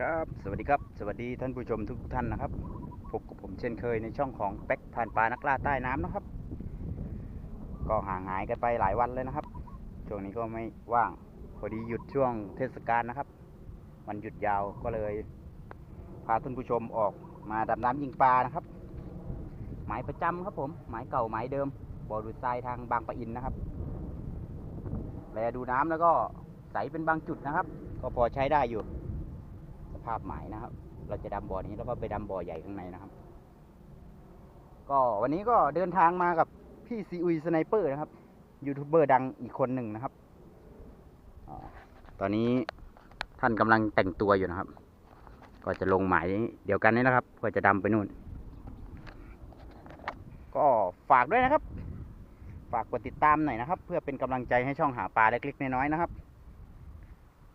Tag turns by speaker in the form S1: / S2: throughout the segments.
S1: ครับสวัสดีครับ สวัสดีท่านผู้ชมทุกท่านนะครับพบกับผมเช่นเคยในช่องของแป๊กผ่านปลานักล่าใต้น้ำนะครับ ก็ห่างหายกันไปหลายวันเลยนะครับ ช่วงนี้ก็ไม่ว่างพอดีหยุดช่วงเทศกาลนะครับวันหยุดยาวก็เลย พาท่านผู้ชมออกมาดำน้ำยิงปลานะครับ หมายประจำครับผม หมายเก่าหมายเดิมบ่อดูดทรายทางบางปะอินนะครับแลดูน้ำแล้วก็ใสเป็นบางจุดนะครับ ก็พอใช้ได้อยู่ ภาพหมายนะครับ เราจะดำบ่อนี้แล้วก็ไปดำบ่อใหญ่ข้างในนะครับ ก็วันนี้ก็เดินทางมากับพี่ซีอุยสไนเปอร์นะครับยูทูบเบอร์ดังอีกคนหนึ่งนะครับตอนนี้ท่านกำลังแต่งตัวอยู่นะครับ ก็จะลงหมายเดียวกันนี่นะครับ ก็จะดำไปนู่น ก็ฝากด้วยนะครับ ฝากกดติดตามหน่อยนะครับ เพื่อเป็นกำลังใจให้ช่องหาปลาเล็กๆน้อยๆนะครับ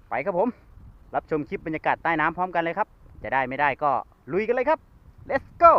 S1: ไปครับผม รับชมคลิปบรรยากาศใต้น้ำพร้อมกันเลยครับ จะได้ไม่ได้ก็ลุยกันเลยครับ let's go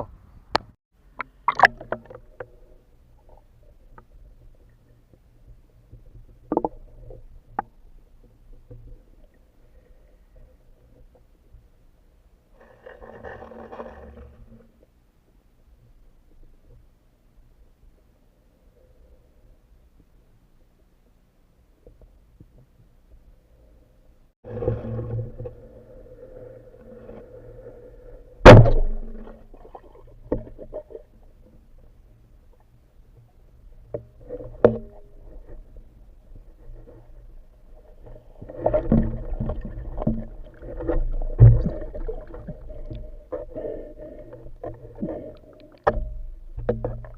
S1: Thank you.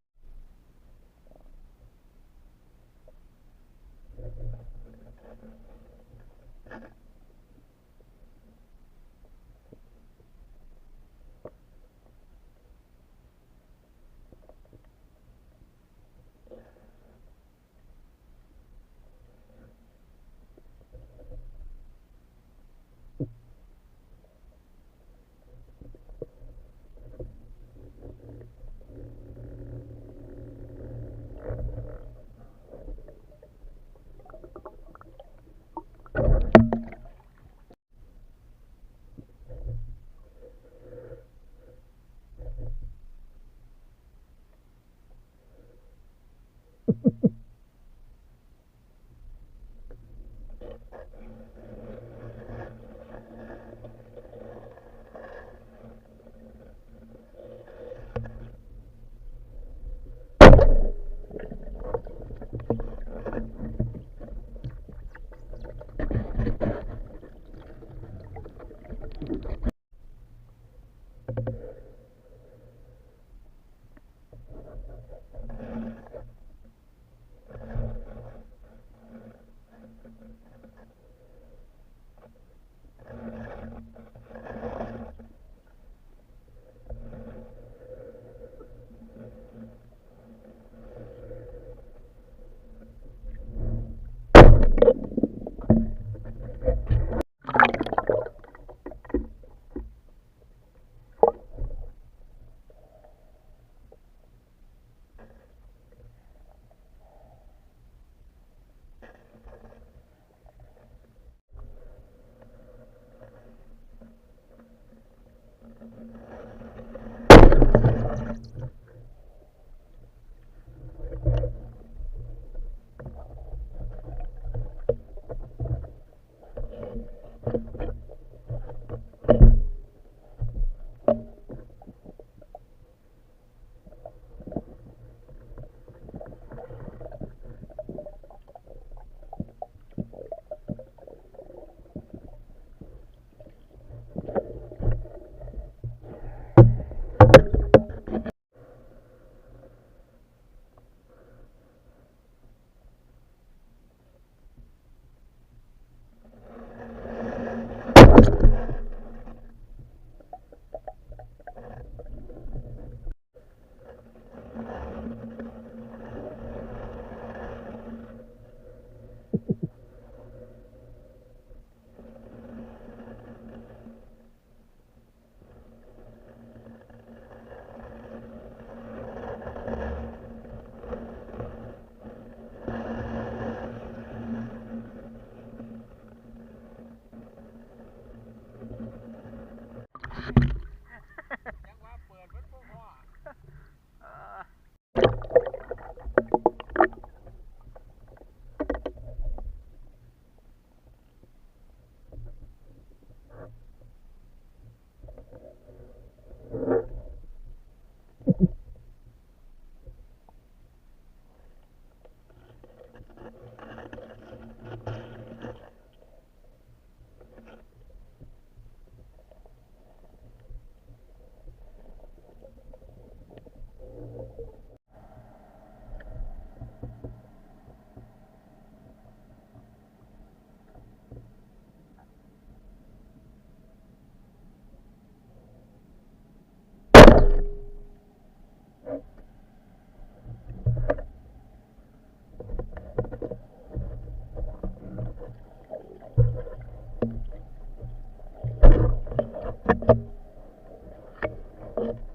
S1: Thank you.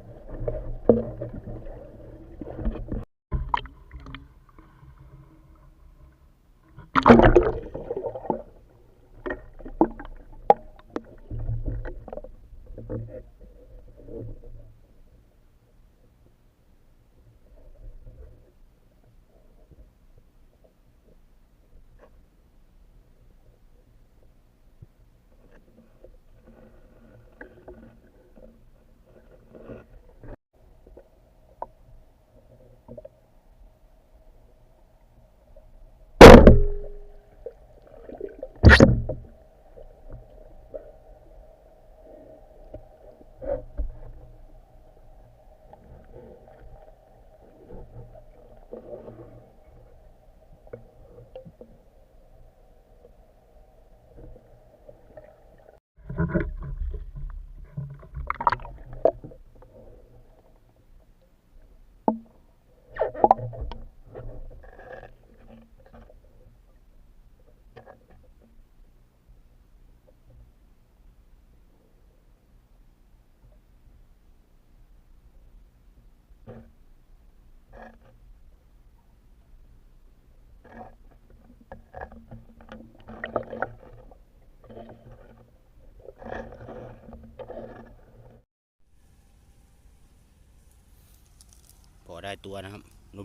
S1: ได้ตัวนะครับ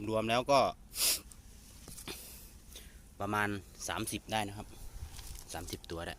S1: รวมๆแล้วก็ ประมาณ 30 ได้นะครับ 30 ตัวได้